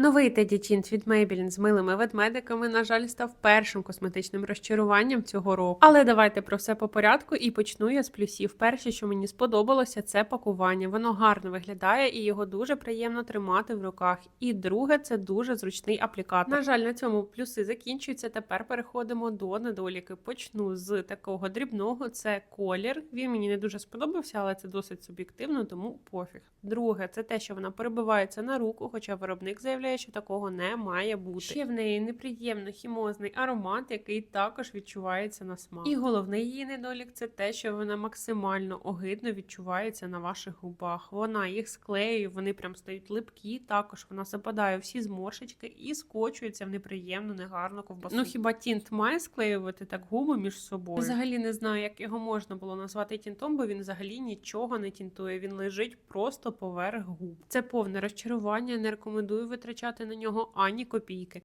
Новий Теді Тінт від Maybelline з милими ведмедиками, на жаль, став першим косметичним розчаруванням цього року. Але давайте про все по порядку і почну я з плюсів. Перше, що мені сподобалося, це пакування. Воно гарно виглядає і його дуже приємно тримати в руках. І друге, це дуже зручний аплікатор. На жаль, на цьому плюси закінчуються. Тепер переходимо до недоліки. Почну з такого дрібного: це колір. Він мені не дуже сподобався, але це досить суб'єктивно, тому пофіг. Друге, це те, що вона перебивається на руку, хоча виробник заявляє, що такого не має бути. Ще в неї неприємно хімозний аромат, який також відчувається на смак. І головний її недолік це те, що вона максимально огидно відчувається на ваших губах. Вона їх склеює, вони прям стають липкі. Також вона западає всі зморшечки і скочується в неприємну, негарну ковбасу. Ну хіба тінт має склеювати так губи між собою? Взагалі не знаю, як його можна було назвати тінтом, бо він взагалі нічого не тінтує. Він лежить просто поверх губ. Це повне розчарування. Не рекомендую витрачати на нього ані копійки.